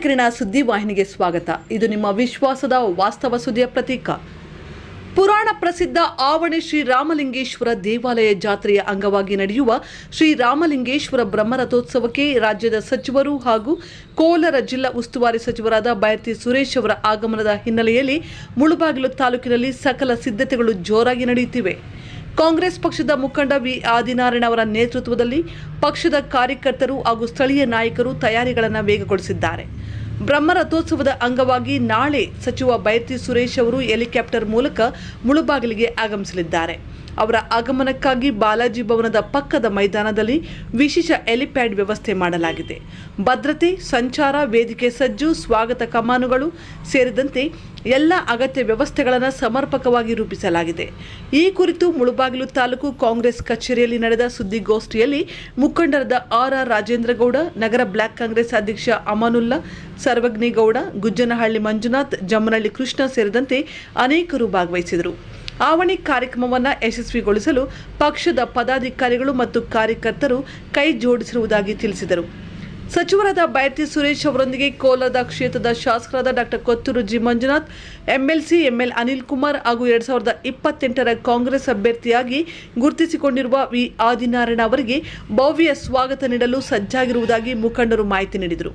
ಮೂಡಲಕಿರಣ ಸುದ್ದಿ ವಾಹಿನಿಗೆ ಸ್ವಾಗತ. ಇದು ನಿಮ್ಮ ವಿಶ್ವಾಸದ ವಾಸ್ತವ ಸುದ್ದಿಯ ಪ್ರತೀಕ. ಪುರಾಣ ಪ್ರಸಿದ್ಧ ಆವಣಿ ಶ್ರೀ ರಾಮಲಿಂಗೇಶ್ವರ ದೇವಾಲಯ ಜಾತ್ರೆಯ ಅಂಗವಾಗಿ ನಡೆಯುವ ಶ್ರೀ ರಾಮಲಿಂಗೇಶ್ವರ ಬ್ರಹ್ಮರಥೋತ್ಸವಕ್ಕೆ ರಾಜ್ಯದ ಸಚಿವರು ಹಾಗೂ ಕೋಲಾರ ಜಿಲ್ಲಾ ಉಸ್ತುವಾರಿ ಸಚಿವರಾದ ಬೈರತಿ ಸುರೇಶ್ ಅವರ ಆಗಮನದ ಹಿನ್ನೆಲೆಯಲ್ಲಿ ಮುಳುಬಾಗಿಲು ತಾಲೂಕಿನಲ್ಲಿ ಸಕಲ ಸಿದ್ಧತೆಗಳು ಜೋರಾಗಿ ನಡೆಯುತ್ತಿವೆ. ಕಾಂಗ್ರೆಸ್ ಪಕ್ಷದ ಮುಖಂಡ ವಿ. ಆದಿನಾರಾಯಣ ಅವರ ನೇತೃತ್ವದಲ್ಲಿ ಪಕ್ಷದ ಕಾರ್ಯಕರ್ತರು ಹಾಗೂ ಸ್ಥಳೀಯ ನಾಯಕರು ತಯಾರಿಗಳನ್ನು ವೇಗಗೊಳಿಸಿದ್ದಾರೆ. ಬ್ರಹ್ಮ ರಥೋತ್ಸವದ ಅಂಗವಾಗಿ ನಾಳೆ ಸಚಿವ ಬೈರತಿ ಸುರೇಶ್ ಅವರು ಹೆಲಿಕಾಪ್ಟರ್ ಮೂಲಕ ಮುಳುಬಾಗಿಲಿಗೆ ಆಗಮಿಸಲಿದ್ದಾರೆ. ಅವರ ಆಗಮನಕ್ಕಾಗಿ ಬಾಲಾಜಿ ಭವನದ ಪಕ್ಕದ ಮೈದಾನದಲ್ಲಿ ವಿಶೇಷ ಹೆಲಿಪ್ಯಾಡ್ ವ್ಯವಸ್ಥೆ ಮಾಡಲಾಗಿದೆ. ಭದ್ರತೆ, ಸಂಚಾರ, ವೇದಿಕೆ ಸಜ್ಜು, ಸ್ವಾಗತ ಕಮಾನುಗಳು ಸೇರಿದಂತೆ ಎಲ್ಲ ಅಗತ್ಯ ವ್ಯವಸ್ಥೆಗಳನ್ನು ಸಮರ್ಪಕವಾಗಿ ರೂಪಿಸಲಾಗಿದೆ. ಈ ಕುರಿತು ಮುಳುಬಾಗಿಲು ತಾಲೂಕು ಕಾಂಗ್ರೆಸ್ ಕಚೇರಿಯಲ್ಲಿ ನಡೆದ ಸುದ್ದಿಗೋಷ್ಠಿಯಲ್ಲಿ ಮುಖಂಡರಾದ ಆರ್ ಆರ್ ರಾಜೇಂದ್ರಗೌಡ, ನಗರ ಬ್ಲಾಕ್ ಕಾಂಗ್ರೆಸ್ ಅಧ್ಯಕ್ಷ ಅಮಾನುಲ್ಲಾ, ಸರ್ವಜ್ಞೇಗೌಡ, ಗುಜ್ಜನಹಳ್ಳಿ ಮಂಜುನಾಥ್, ಜಮ್ಮನಹಳ್ಳಿ ಕೃಷ್ಣ ಸೇರಿದಂತೆ ಅನೇಕರು ಭಾಗವಹಿಸಿದರು. ಆವಣಿ ಕಾರ್ಯಕ್ರಮವನ್ನು ಯಶಸ್ವಿಗೊಳಿಸಲು ಪಕ್ಷದ ಪದಾಧಿಕಾರಿಗಳು ಮತ್ತು ಕಾರ್ಯಕರ್ತರು ಕೈ ಜೋಡಿಸಿರುವುದಾಗಿ ತಿಳಿಸಿದರು. ಸಚಿವರಾದ ಬೈರತಿ ಸುರೇಶ್ ಅವರೊಂದಿಗೆ ಕೋಲಾರದ ಕ್ಷೇತ್ರದ ಶಾಸಕರಾದ doctor Kothur G. Manjunath, MLC, ML Anil Kumar ಹಾಗೂ ಎರಡ್ ಸಾವಿರದ ಇಪ್ಪತ್ತೆಂಟರ ಕಾಂಗ್ರೆಸ್ ಅಭ್ಯರ್ಥಿಯಾಗಿ ಗುರುತಿಸಿಕೊಂಡಿರುವ ವಿ. ಆದಿನಾರಾಯಣ ಅವರಿಗೆ ಭವ್ಯ ಸ್ವಾಗತ ನೀಡಲು ಸಜ್ಜಾಗಿರುವುದಾಗಿ ಮುಖಂಡರು ಮಾಹಿತಿ ನೀಡಿದರು.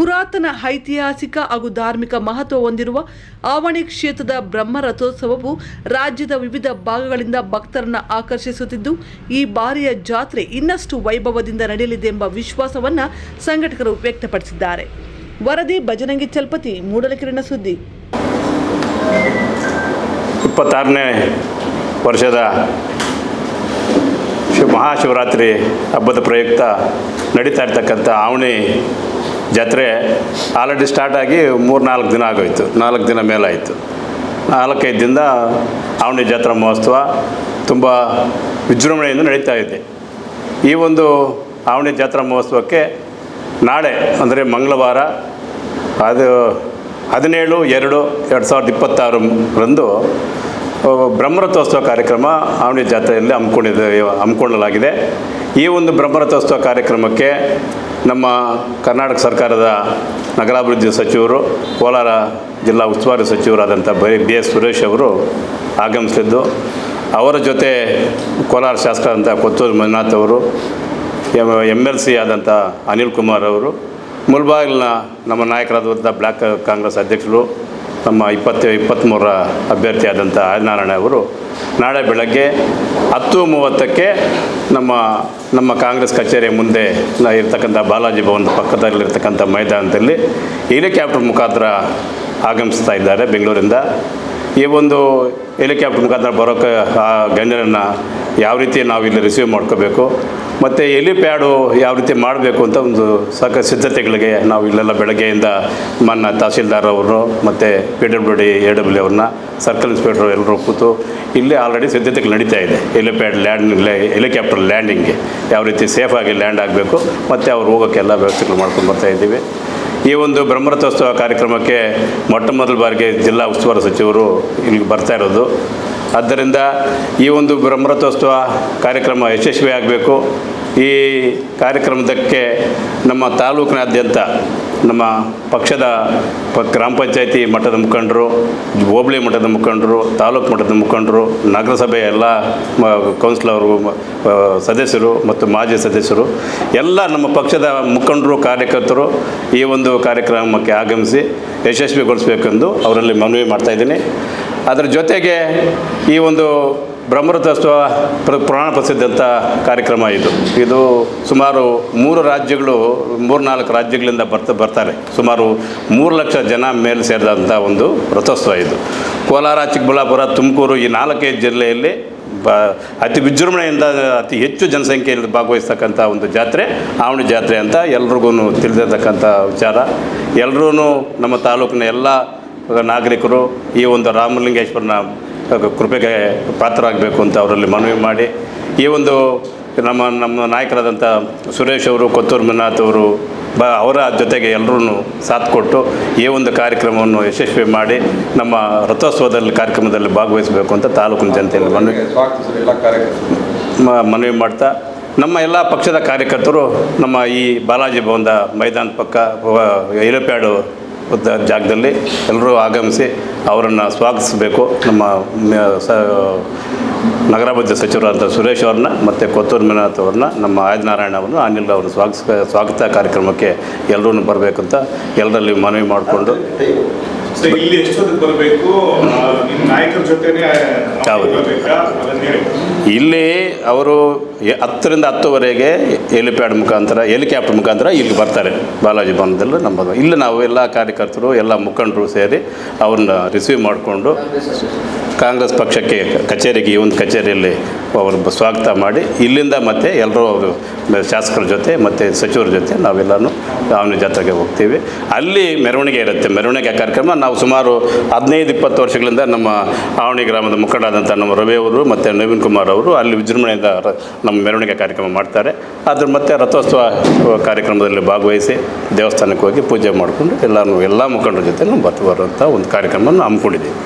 ಪುರಾತನ ಐತಿಹಾಸಿಕ ಹಾಗೂ ಧಾರ್ಮಿಕ ಮಹತ್ವ ಹೊಂದಿರುವ ಆವಣಿ ಕ್ಷೇತ್ರದ ಬ್ರಹ್ಮ ರಥೋತ್ಸವವು ರಾಜ್ಯದ ವಿವಿಧ ಭಾಗಗಳಿಂದ ಭಕ್ತರನ್ನು ಆಕರ್ಷಿಸುತ್ತಿದ್ದು, ಈ ಬಾರಿಯ ಜಾತ್ರೆ ಇನ್ನಷ್ಟು ವೈಭವದಿಂದ ನಡೆಯಲಿದೆ ಎಂಬ ವಿಶ್ವಾಸವನ್ನು ಸಂಘಟಕರು ವ್ಯಕ್ತಪಡಿಸಿದ್ದಾರೆ. ವರದಿ, ಭಜನಂಗಿ ಚಲ್ಪತಿ ಮೂಡಲಕಿರಣ ಸುದ್ದಿ. ಇಪ್ಪತ್ತಾರನೇ ವರ್ಷದ ಶಿವ ಮಹಾಶಿವರಾತ್ರಿ ಹಬ್ಬದ ಪ್ರಯುಕ್ತ ನಡೀತಾ ಇರ್ತಕ್ಕಂಥ ಆವಣಿ ಜಾತ್ರೆ ಆಲ್ರೆಡಿ ಸ್ಟಾರ್ಟ್ ಆಗಿ ಮೂರು ನಾಲ್ಕು ದಿನ ಆಗೋಯ್ತು. ನಾಲ್ಕು ದಿನ ಮೇಲಾಯಿತು. ನಾಲ್ಕೈದು ದಿನದ ಆವಣಿ ಜಾತ್ರಾ ಮಹೋತ್ಸವ ತುಂಬ ವಿಜೃಂಭಣೆಯಿಂದ ನಡೀತಾ ಇದೆ. ಈ ಒಂದು ಆವಣಿ ಜಾತ್ರಾ ಮಹೋತ್ಸವಕ್ಕೆ ನಾಳೆ, ಅಂದರೆ ಮಂಗಳವಾರ, ಅದು ಹದಿನೇಳು, ಎರಡು ಎರಡು ಸಾವಿರದ ಇಪ್ಪತ್ತಾರರಂದು ಬ್ರಹ್ಮರಥೋತ್ಸವ ಕಾರ್ಯಕ್ರಮ ಆವಣಿ ಜಾತ್ರೆಯಲ್ಲಿ ಹಮ್ಮಿಕೊಂಡಿದೆ, ಹಮ್ಮಿಕೊಳ್ಳಲಾಗಿದೆ. ಈ ಒಂದು ಬ್ರಹ್ಮರಥೋತ್ಸವ ಕಾರ್ಯಕ್ರಮಕ್ಕೆ ನಮ್ಮ ಕರ್ನಾಟಕ ಸರ್ಕಾರದ ನಗರಾಭಿವೃದ್ಧಿ ಸಚಿವರು, ಕೋಲಾರ ಜಿಲ್ಲಾ ಉಸ್ತುವಾರಿ ಸಚಿವರಾದಂಥ ಬೈ, ಬಿ ಎಸ್ ಸುರೇಶ್ ಅವರು ಆಗಮಿಸಿದ್ದು. ಅವರ ಜೊತೆ ಕೋಲಾರ ಶಾಸಕರಾದಂಥ ಕೊತ್ತೂರು ಮಂಜುನಾಥ್ ಅವರು ಎಂ ಎಲ್ ಸಿ ಆದಂಥ ಅನಿಲ್ ಕುಮಾರ್ ಅವರು, ಮುಲ್ಬಾಗಿಲಿನ ನಮ್ಮ ನಾಯಕರಾದಂಥ ಬ್ಲ್ಯಾಕ್ ಕಾಂಗ್ರೆಸ್ ಅಧ್ಯಕ್ಷರು ನಮ್ಮ ಇಪ್ಪತ್ತು ಇಪ್ಪತ್ತ್ಮೂರರ ಅಭ್ಯರ್ಥಿಯಾದಂಥ ಆದಿನಾರಾಯಣ ಅವರು ನಾಳೆ ಬೆಳಗ್ಗೆ ಹತ್ತು ಮೂವತ್ತಕ್ಕೆ ನಮ್ಮ ನಮ್ಮ ಕಾಂಗ್ರೆಸ್ ಕಚೇರಿಯ ಮುಂದೆ ಇರತಕ್ಕಂಥ ಬಾಲಾಜಿ ಭವನದ ಪಕ್ಕದಲ್ಲಿರ್ತಕ್ಕಂಥ ಮೈದಾನದಲ್ಲಿ ಹೆಲಿಕಾಪ್ಟರ್ ಮುಖಾಂತರ ಆಗಮಿಸ್ತಾ ಇದ್ದಾರೆ ಬೆಂಗಳೂರಿಂದ. ಈ ಒಂದು ಹೆಲಿಕಾಪ್ಟರ್ ಮುಖಾಂತರ ಬರೋಕ್ಕೆ ಆ ಗಣ್ಯರನ್ನು ಯಾವ ರೀತಿ ನಾವು ಇಲ್ಲಿ ರಿಸೀವ್ ಮಾಡ್ಕೋಬೇಕು, ಮತ್ತು ಎಲಿಪ್ಯಾಡು ಯಾವ ರೀತಿ ಮಾಡಬೇಕು ಅಂತ ಒಂದು ಸಾಕ ಸಿದ್ಧತೆಗಳಿಗೆ ನಾವು ಇಲ್ಲೆಲ್ಲ ಬೆಳಗ್ಗೆಯಿಂದ ಮನ್ನ ತಹಸೀಲ್ದಾರ್ ಅವರು ಮತ್ತು P W D, A W ಅವ್ರನ್ನ, ಸರ್ಕಲ್ ಇನ್ಸ್ಪೆಕ್ಟರ್ ಎಲ್ಲರೂ ಕೂತು ಇಲ್ಲಿ ಆಲ್ರೆಡಿ ಸಿದ್ಧತೆಗಳು ನಡೀತಾ ಇದೆ. ಹೆಲಿಪ್ಯಾಡ್ ಲ್ಯಾಂಡ್ ಹೆಲಿಕಾಪ್ಟರ್ ಲ್ಯಾಂಡಿಂಗ್ಗೆ ಯಾವ ರೀತಿ ಸೇಫಾಗಿ ಲ್ಯಾಂಡ್ ಆಗಬೇಕು, ಮತ್ತು ಅವ್ರು ಹೋಗೋಕ್ಕೆಲ್ಲ ವ್ಯವಸ್ಥೆಗಳು ಮಾಡ್ಕೊಂಡು ಬರ್ತಾ ಇದ್ದೀವಿ. ಈ ಒಂದು ಬ್ರಹ್ಮರಥೋತ್ಸವ ಕಾರ್ಯಕ್ರಮಕ್ಕೆ ಮೊಟ್ಟ ಮೊದಲ ಬಾರಿಗೆ ಜಿಲ್ಲಾ ಉಸ್ತುವಾರಿ ಸಚಿವರು ಇಲ್ಲಿಗೆ ಬರ್ತಾ ಇರೋದು. ಆದ್ದರಿಂದ ಈ ಒಂದು ಬ್ರಹ್ಮರಥೋತ್ಸವ ಕಾರ್ಯಕ್ರಮ ಯಶಸ್ವಿ ಆಗಬೇಕು ಈ ಕಾರ್ಯಕ್ರಮದಕ್ಕೆ ನಮ್ಮ ತಾಲೂಕಿನಾದ್ಯಂತ ನಮ್ಮ ಪಕ್ಷದ ಪ ಗ್ರಾಮ ಪಂಚಾಯತಿ ಮಟ್ಟದ ಮುಖಂಡರು, ಹೋಬಳಿ ಮಟ್ಟದ ಮುಖಂಡರು, ತಾಲೂಕು ಮಟ್ಟದ ಮುಖಂಡರು ನಗರಸಭೆಯ ಎಲ್ಲ ಕೌನ್ಸಿಲರು ಸದಸ್ಯರು ಮತ್ತು ಮಾಜಿ ಸದಸ್ಯರು, ಎಲ್ಲ ನಮ್ಮ ಪಕ್ಷದ ಮುಖಂಡರು, ಕಾರ್ಯಕರ್ತರು ಈ ಒಂದು ಕಾರ್ಯಕ್ರಮಕ್ಕೆ ಆಗಮಿಸಿ ಯಶಸ್ವಿಗೊಳಿಸಬೇಕೆಂದು ಅವರಲ್ಲಿ ಮನವಿ ಮಾಡ್ತಾಯಿದ್ದೀನಿ ಅದರ ಜೊತೆಗೆ ಈ ಒಂದು ಬ್ರಹ್ಮರಥೋತ್ಸವ ಪ್ರ, ಪುರಾಣ ಪ್ರಸಿದ್ಧಂಥ ಕಾರ್ಯಕ್ರಮ ಇದು. ಇದು ಸುಮಾರು ಮೂರು ರಾಜ್ಯಗಳು ಮೂರು ನಾಲ್ಕು ರಾಜ್ಯಗಳಿಂದ ಬರ್ತಾ, ಬರ್ತಾರೆ. ಸುಮಾರು ಮೂರು ಲಕ್ಷ ಜನ ಮೇಲೆ ಸೇರಿದಂಥ ಒಂದು ರಥೋತ್ಸವ ಇದು. ಕೋಲಾರ, ಚಿಕ್ಕಬಳ್ಳಾಪುರ, ತುಮಕೂರು ಈ ನಾಲ್ಕೈದು ಜಿಲ್ಲೆಯಲ್ಲಿ ಬ, ಅತಿ ವಿಜೃಂಭಣೆಯಿಂದ ಅತಿ ಹೆಚ್ಚು ಜನಸಂಖ್ಯೆಯಲ್ಲಿ ಭಾಗವಹಿಸ್ತಕ್ಕಂಥ ಒಂದು ಜಾತ್ರೆ ಆವಣಿ ಜಾತ್ರೆ ಅಂತ ಎಲ್ರಿಗೂ ತಿಳಿದಿರ್ತಕ್ಕಂಥ ವಿಚಾರ. ಎಲ್ಲರೂ ನಮ್ಮ ತಾಲೂಕಿನ ಎಲ್ಲ ನಾಗರಿಕರು ಈ ಒಂದು ರಾಮಲಿಂಗೇಶ್ವರನ ಕೃಪೆಗೆ ಪಾತ್ರರಾಗಬೇಕು ಅಂತ ಅವರಲ್ಲಿ ಮನವಿ ಮಾಡಿ ಈ ಒಂದು ನಮ್ಮ ನಮ್ಮ ನಾಯಕರಾದಂಥ ಸುರೇಶ್ ಅವರು ಕೊತ್ತೂರು ಮಂಜುನಾಥ್ ಅವರು ಬ ಅವರ ಜೊತೆಗೆ ಎಲ್ಲರೂ ಸಾಥ್ ಕೊಟ್ಟು ಈ ಒಂದು ಕಾರ್ಯಕ್ರಮವನ್ನು ಯಶಸ್ವಿ ಮಾಡಿ ನಮ್ಮ ರಥೋತ್ಸವದಲ್ಲಿ ಕಾರ್ಯಕ್ರಮದಲ್ಲಿ ಭಾಗವಹಿಸಬೇಕು ಅಂತ ತಾಲೂಕಿನ ಜನತೆಯಲ್ಲಿ ಮನವಿ ಮನವಿ ಮಾಡ್ತಾ ನಮ್ಮ ಎಲ್ಲ ಪಕ್ಷದ ಕಾರ್ಯಕರ್ತರು ನಮ್ಮ ಈ ಬಾಲಾಜಿ ಭವನದ ಮೈದಾನ ಪಕ್ಕ ಎಲಿಪ್ಯಾಡು ಜಾಗದಲ್ಲಿ ಎಲ್ಲರೂ ಆಗಮಿಸಿ ಅವರನ್ನು ಸ್ವಾಗತಿಸಬೇಕು. ನಮ್ಮ ಸ ನಗರಾಭಿವೃದ್ಧಿ ಸಚಿವರಾದ ಸುರೇಶ್ ಅವ್ರನ್ನ ಮತ್ತು ಕೊತ್ತೂರು ಮೀನಾಥ್ ಅವ್ರನ್ನ, ನಮ್ಮ ಆದಿನಾರಾಯಣ ಅವ್ರನ್ನ, ಅನಿಲ್ ಅವರು ಸ್ವಾಗತ ಸ್ವಾಗತ ಕಾರ್ಯಕ್ರಮಕ್ಕೆ ಎಲ್ಲರೂ ಬರಬೇಕಂತ ಎಲ್ಲರಲ್ಲಿ ಮನವಿ ಮಾಡಿಕೊಂಡು ಸೊ ಇಲ್ಲಿ ಎಷ್ಟೊತ್ತಿಗೆ ಬರಬೇಕು? ನಿಮ್ಮ ನಾಯಕರ ಜೊತೆನೆ ಹೌದು. ಬರಬೇಕಾ? ಅದನ್ನ ಹೇಳಿ. ಇಲ್ಲಿ ಅವರು ಎ- ಹತ್ತರಿಂದ ಹತ್ತುವರೆಗೆ ಹೆಲಿಪ್ಯಾಡ್ ಮುಖಾಂತರ ಹೆಲಿಕಾಪ್ಟರ್ ಮುಖಾಂತರ ಇಲ್ಲಿ ಬರ್ತಾರೆ. ಬಾಲಾಜಿ ಭವನದಲ್ಲಿ ನಮ್ಮ ಇಲ್ಲಿ ನಾವು ಎಲ್ಲ ಕಾರ್ಯಕರ್ತರು ಎಲ್ಲ ಮುಖಂಡರು ಸೇರಿ ಅವ್ರನ್ನ ರಿಸೀವ್ ಮಾಡಿಕೊಂಡು ಕಾಂಗ್ರೆಸ್ ಪಕ್ಷಕ್ಕೆ ಕಚೇರಿಗೆ ಈ ಒಂದು ಕಚೇರಿಯಲ್ಲಿ ಅವರು ಬ- ಸ್ವಾಗತ ಮಾಡಿ ಇಲ್ಲಿಂದ ಮತ್ತೆ ಎಲ್ಲರೂ ಅವರು ಮ- ಶಾಸಕರ ಜೊತೆ ಮತ್ತು ಸಚಿವರ ಜೊತೆ ನಾವೆಲ್ಲನೂ ಅವನ ಜಾತ್ರೆಗೆ ಹೋಗ್ತೀವಿ. ಅಲ್ಲಿ ಮೆರವಣಿಗೆ ಇರುತ್ತೆ. ಮೆರವಣಿಗೆ ಕಾರ್ಯಕ್ರಮ ನಾವು ಸುಮಾರು ಹದಿನೈದು, ಇಪ್ಪತ್ತು ವರ್ಷಗಳಿಂದ ನಮ್ಮ ಆವಣಿ ಗ್ರಾಮದ ಮುಖಂಡರಾದಂಥ ನಮ್ಮ ರವಿ ಅವರು ಮತ್ತು ನವೀನ್ ಕುಮಾರ್ ಅವರು ಅಲ್ಲಿ ವಿಜೃಂಭಣೆಯಿಂದ ನಮ್ಮ ಮೆರವಣಿಗೆ ಕಾರ್ಯಕ್ರಮ ಮಾಡ್ತಾರೆ. ಅದ್ರ ಮತ್ತೆ ರಥೋತ್ಸವ ಕಾರ್ಯಕ್ರಮದಲ್ಲಿ ಭಾಗವಹಿಸಿ ದೇವಸ್ಥಾನಕ್ಕೆ ಹೋಗಿ ಪೂಜೆ ಮಾಡಿಕೊಂಡು ಎಲ್ಲರೂ ಎಲ್ಲ ಮುಖಂಡರ ಜೊತೆ ನಾವು ಬರುವಂಥ ಒಂದು ಕಾರ್ಯಕ್ರಮವನ್ನು ಹಮ್ಮಿಕೊಂಡಿದ್ದೀವಿ.